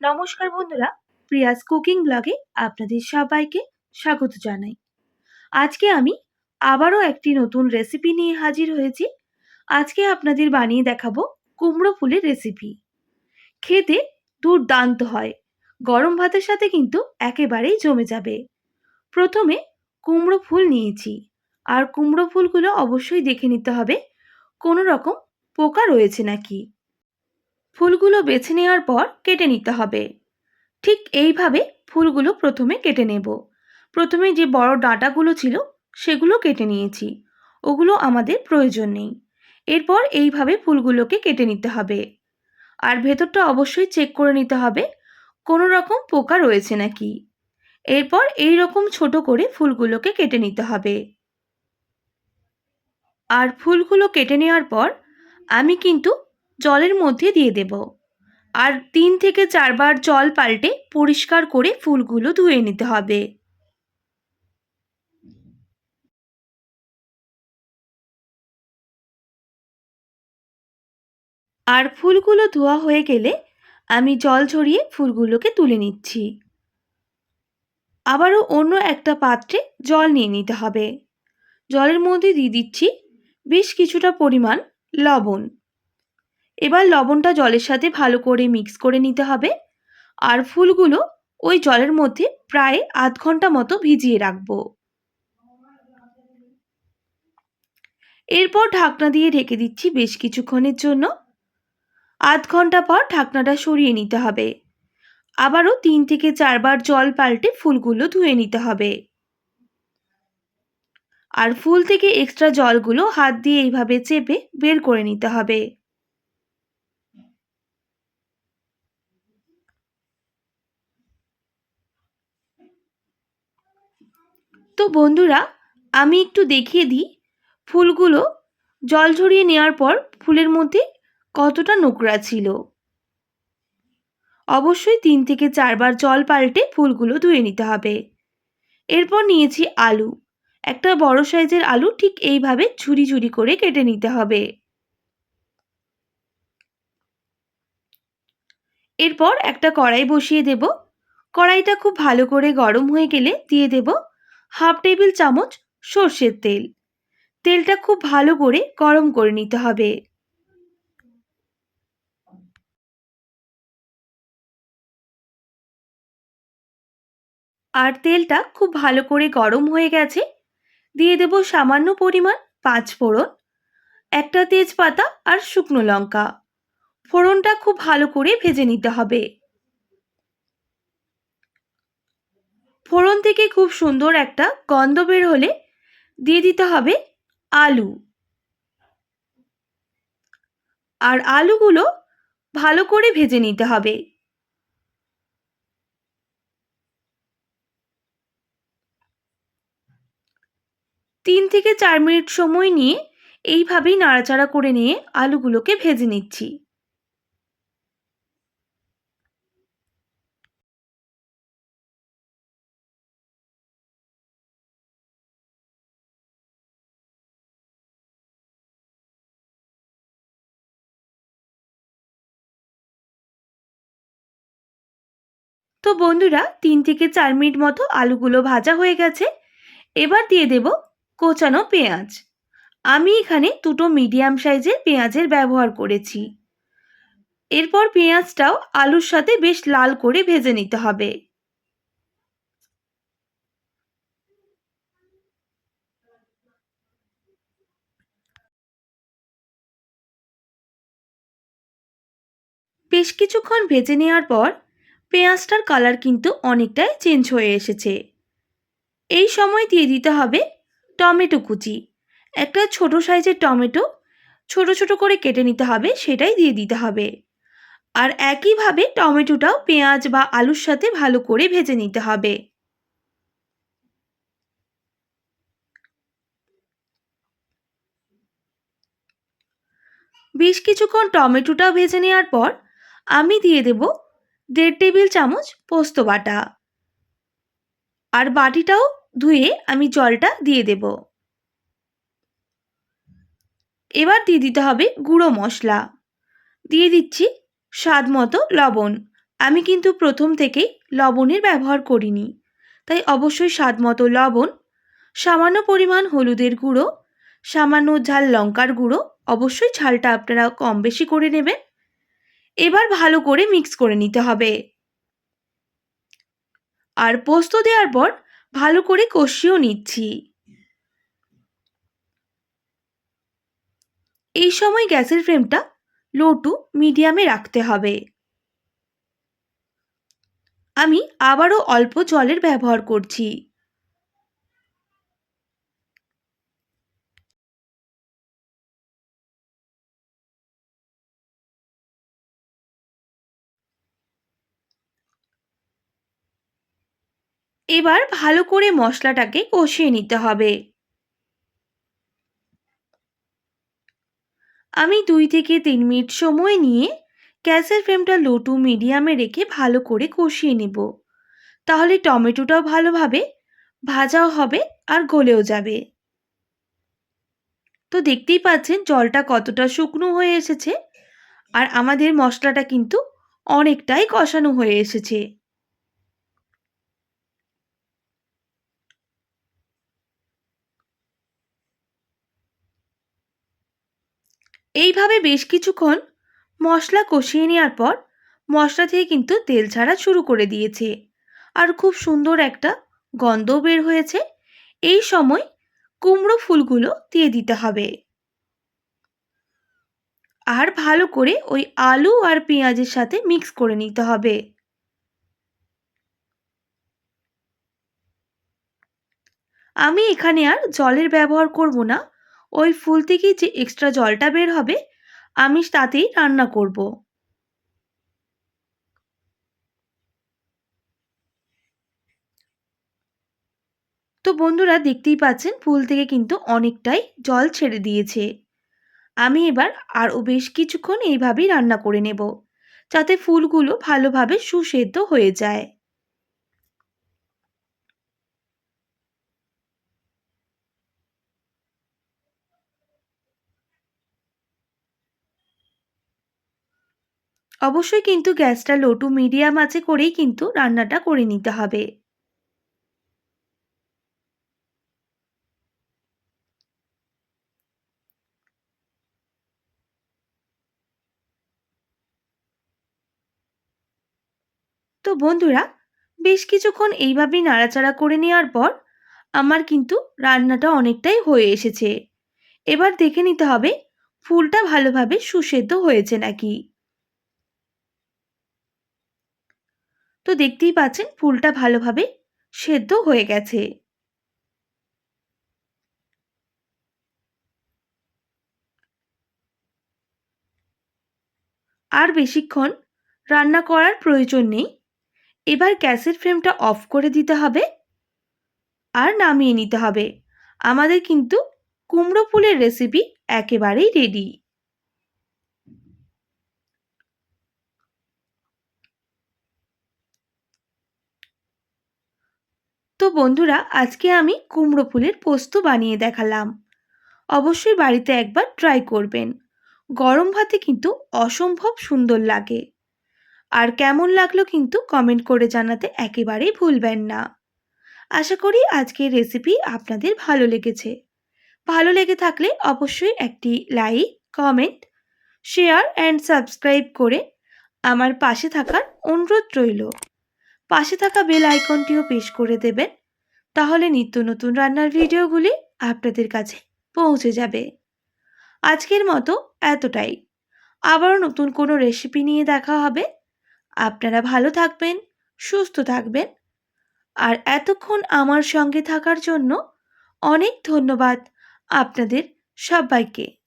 নমস্কার বন্ধুরা, Prius cooking ব্লগে আপনাদের সবাইকে স্বাগত জানাই। আজকে আমি আবারও একটি নতুন রেসিপি নিয়ে হাজির হয়েছি। আজকে আপনাদের বানিয়ে দেখাবো কুমড়ো ফুলের রেসিপি খেতে দুর্দান্ত হয়, গরম ভাতের সাথে কিন্তু একেবারেই জমে যাবে। প্রথমে কুমড়ো ফুল নিয়েছি, আর কুমড়ো ফুলগুলো অবশ্যই দেখে নিতে হবে, কোনো রকম পোকা রয়েছে নাকি। ফুলগুলো বেছে নেওয়ার পর কেটে নিতে হবে। ঠিক এইভাবে ফুলগুলো প্রথমে কেটে নেব। প্রথমে যে বড় ডাঁটাগুলো ছিল, সেগুলো কেটে নিয়েছি। ওগুলো আমাদের প্রয়োজন নেই। এরপর এইভাবে ফুলগুলোকে কেটে নিতে হবে। আর ভেতরটা অবশ্যই চেক করে নিতে হবে, কোনো রকম পোকা রয়েছে নাকি। এরপর এই রকম ছোট করে ফুলগুলোকে কেটে নিতে হবে। আর ফুলগুলো কেটে নেওয়ার পর, আমি কিন্তু জলের মধ্যে দিয়ে দেব। আর তিন থেকে চারবার জল পাল্টে পরিষ্কার করে ফুলগুলো ধুয়ে নিতে হবে। আর ফুলগুলো ধোয়া হয়ে গেলে আমি জল ঝরিয়ে ফুলগুলোকে তুলে নিচ্ছি। আবারও অন্য একটা পাত্রে জল নিয়ে নিতে হবে। জলের মধ্যে দিয়ে দিচ্ছি বেশ কিছুটা পরিমাণ লবণ। এবার লবণটা জলের সাথে ভালো করে মিক্স করে নিতে হবে। আর ফুলগুলো ওই জলের মধ্যে প্রায় আধ ঘণ্টা মতো ভিজিয়ে রাখব। এরপর ঢাকনা দিয়ে ঢেকে দিচ্ছি বেশ কিছুক্ষণের জন্য। আধ ঘণ্টা পর ঢাকনাটা সরিয়ে নিতে হবে। আবারও তিন থেকে চারবার জল পাল্টে ফুলগুলো ধুয়ে নিতে হবে। আর ফুল থেকে এক্সট্রা জলগুলো হাত দিয়ে এইভাবে চেপে বের করে নিতে হবে। তো বন্ধুরা, আমি একটু দেখিয়ে দিই ফুলগুলো। জল ঝরিয়ে নেওয়ার পর ফুলের মধ্যে কতটা নোংরা ছিল। অবশ্যই তিন থেকে চারবার জল পাল্টে ফুলগুলো ধুয়ে নিতে হবে। এরপর নিয়েছি আলু। একটা বড় সাইজের আলু ঠিক এইভাবে ঝুরি ঝুরি করে কেটে নিতে হবে। এরপর একটা কড়াই বসিয়ে দেব। কড়াইটা খুব ভালো করে গরম হয়ে গেলে দিয়ে দেব হাফ টেবিল চামচ সর্ষের তেল। তেলটা খুব ভালো করে গরম করে নিতে হবে। আর তেলটা খুব ভালো করে গরম হয়ে গেছে। দিয়ে দেব সামান্য পরিমাণ পাঁচ ফোড়ন, একটা তেজপাতা আর শুকনো লঙ্কা। ফোড়নটা খুব ভালো করে ভেজে নিতে হবে। ফোড়ন থেকে খুব সুন্দর একটা গন্ধ বের হলে দিয়ে দিতে হবে আলু। আর আলুগুলো ভালো করে ভেজে নিতে হবে। তিন থেকে চার মিনিট সময় নিয়ে এইভাবেই নাড়াচাড়া করে নিয়ে আলুগুলোকে ভেজে নিচ্ছি। তো বন্ধুরা, তিন থেকে চার মিনিট মতো আলুগুলো ভাজা হয়ে গেছে। এবার দিয়ে দেব কোচানো পেঁয়াজ। আমি এখানে দুটো মিডিয়াম সাইজের পেঁয়াজের ব্যবহার করেছি। এরপর পেঁয়াজটাও আলুর সাথে বেশ লাল করে ভেজে নিতে হবে। বেশ কিছুক্ষণ ভেজে নেওয়ার পর পেঁয়াজটার কালার কিন্তু অনেকটাই চেঞ্জ হয়ে এসেছে। এই সময় দিয়ে দিতে হবে টমেটো কুচি। একটা ছোট সাইজের টমেটো ছোট ছোট করে কেটে নিতে হবে, সেটাই দিয়ে দিতে হবে। আর একইভাবে টমেটোটাও পেঁয়াজ বা আলুর সাথে ভালো করে ভেজে নিতে হবে। বেশ কিছুক্ষণ টমেটোটাও ভেজে নেওয়ার পর আমি দিয়ে দেব দেড় টেবিল চামচ পোস্ত বাটা। আর বাটিটাও ধুয়ে আমি জলটা দিয়ে দেব। এবার দিয়ে দিতে হবে গুঁড়ো মশলা। দিয়ে দিচ্ছি স্বাদ মতো লবণ। আমি কিন্তু প্রথম থেকেই লবণের ব্যবহার করিনি। তাই অবশ্যই স্বাদ মতো লবণ, সামান্য পরিমাণ হলুদের গুঁড়ো, সামান্য ঝাল লঙ্কার গুঁড়ো অবশ্যই ঝালটা আপনারা কম বেশি করে নেবেন। এবার ভালো করে মিক্স করে নিতে হবে। আর পোস্ত দেওয়ার পর ভালো করে কষিয়েও নিচ্ছি। এই সময় গ্যাসের ফ্লেমটা লো টু মিডিয়ামে রাখতে হবে। আমি আবারও অল্প জলের ব্যবহার করছি। এবার ভালো করে মশলাটাকে কষিয়ে নিতে হবে। আমি দুই থেকে তিন মিনিট সময় নিয়ে গ্যাসের ফ্লেমটা লো টু মিডিয়ামে রেখে ভালো করে কষিয়ে নেব। তাহলে টমেটোটাও ভালোভাবে ভাজাও হবে আর গলেও যাবে। তো দেখতেই পাচ্ছেন জলটা কতটা শুকনো হয়ে এসেছে। আর আমাদের মশলাটা কিন্তু অনেকটাই কষানো হয়ে এসেছে। এইভাবে বেশ কিছুক্ষণ মশলা কষিয়ে নেওয়ার পর মশলা থেকে কিন্তু তেল ছাড়া শুরু করে দিয়েছে। আর খুব সুন্দর একটা গন্ধ বের হয়েছে। এই সময় কুমড়ো ফুলগুলো দিয়ে দিতে হবে। আর ভালো করে ওই আলু আর পেঁয়াজের সাথে মিক্স করে নিতে হবে। আমি এখানে আর জলের ব্যবহার করব না। ওই ফুল থেকে যে এক্সট্রা জলটা বের হবে, আমি তাতেই রান্না করব। তো বন্ধুরা দেখতেই পাচ্ছেন ফুল থেকে কিন্তু অনেকটাই জল ছেড়ে দিয়েছে। আমি এবার আরও বেশ কিছুক্ষণ এইভাবেই রান্না করে নেব, যাতে ফুলগুলো ভালোভাবে সুসেদ্ধ হয়ে যায়। অবশ্যই কিন্তু গ্যাসটা লো টু মিডিয়াম আছে করেই কিন্তু রান্নাটা করে নিতে হবে। তো বন্ধুরা, বেশ কিছুক্ষণ এইভাবেই নাড়াচাড়া করে নেওয়ার পর আমার কিন্তু রান্নাটা অনেকটাই হয়ে এসেছে। এবার দেখে নিতে হবে, ফুলটা ভালোভাবে সুসেদ্ধ হয়েছে নাকি? তো দেখতেই পাচ্ছেন ফুলটা ভালোভাবে সেদ্ধ হয়ে গেছে। আর বেশিক্ষণ রান্না করার প্রয়োজন নেই। এবার গ্যাসের ফ্লেমটা অফ করে দিতে হবে আর নামিয়ে নিতে হবে। আমাদের কিন্তু কুমড়ো ফুলের রেসিপি একেবারেই রেডি বন্ধুরা, আজকে আমি কুমড়ো ফুলের পোস্ত বানিয়ে দেখালাম। অবশ্যই বাড়িতে একবার ট্রাই করবেন। গরম ভাতে কিন্তু অসম্ভব সুন্দর লাগে। আর কেমন লাগল কিন্তু কমেন্ট করে জানাতে একেবারেই ভুলবেন না। আশা করি আজকের রেসিপি আপনাদের ভালো লেগেছে। ভালো লেগে থাকলে অবশ্যই একটি like comment share and subscribe করে আমার পাশে থাকার অনুরোধ রইল। পাশে থাকা বেল আইকনটিও পেশ করে দেবেন। তাহলে নিত্য নতুন রান্নার ভিডিওগুলি আপনাদের কাছে পৌঁছে যাবে। আজকের মতো এতটাই। আবারও নতুন কোনো রেসিপি নিয়ে দেখা হবে। আপনারা ভালো থাকবেন, সুস্থ থাকবেন। আর এতক্ষণ আমার সঙ্গে থাকার জন্য অনেক ধন্যবাদ আপনাদের সবাইকে।